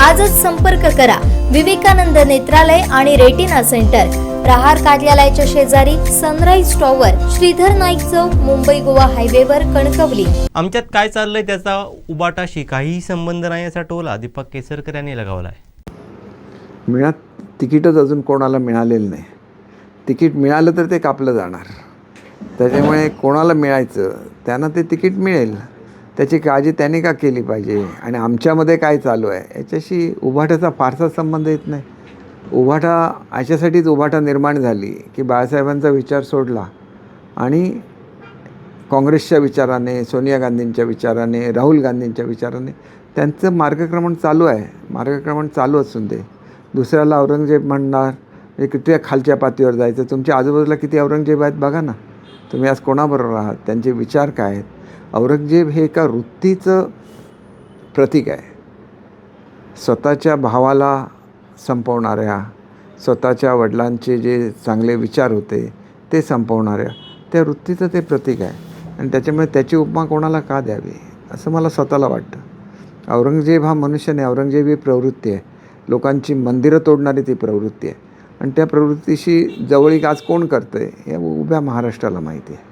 आजच संपर्क करा. विवेकानंद नेत्रालय आणि रेटिना सेंटर. प्रहार कार्यालयाच्या शेजारी सनराईज टॉवर श्रीधर नाईक चौक मुंबई गोवा हायवेवर कणकवली. आमच्यात काय चाललंय त्याचा उबाटाशी काहीही संबंध नाही असा टोला दीपक केसरकर यांनी लगावला आहे मिळत तिकीटच अजून कोणाला मिळालेलं नाही. तिकीट मिळालं तर ते कापलं जाणार. त्याच्यामुळे कोणाला मिळायचं त्यांना ते तिकीट मिळेल. त्याची काळजी त्यांनी का केली पाहिजे? आणि आमच्यामध्ये काय चालू आहे? याच्याशी उभाट्याचा फारसा संबंध येत नाही. उभाटा याच्यासाठीच उभाटा निर्माण झाली की बाळासाहेबांचा विचार सोडला आणि काँग्रेसच्या विचाराने सोनिया गांधींच्या विचाराने राहुल गांधींच्या विचाराने त्यांचं मार्गक्रमण चालू आहे. मार्गक्रमण चालू असून दे. दुसऱ्याला औरंगजेब म्हणणार हे किती खालच्या पातळीवर जायचं? तुमच्या आजूबाजूला किती औरंगजेब आहेत? बघा ना. तुम्ही आज कोणाबरोबर आहात? त्यांचे विचार काय आहेत? औरंगजेब हे एका वृत्तीचं प्रतीक आहे. स्वतःच्या भावाला संपवणाऱ्या स्वतःच्या वडिलांचे जे चांगले विचार होते ते संपवणाऱ्या त्या वृत्तीचं ते प्रतीक आहे. आणि त्याच्यामुळे त्याची उपमा कोणाला का द्यावी? असं मला स्वतःला वाटतं. औरंगजेब हा मनुष्य नाही औरंगजेब ही प्रवृत्ती आहे. लोकांची मंदिरं तोडणारी ती प्रवृत्ती आहे. आणि त्या प्रवृत्तीशी जवळीक आज कोण करतं आहे हे उभ्या महाराष्ट्राला माहिती आहे.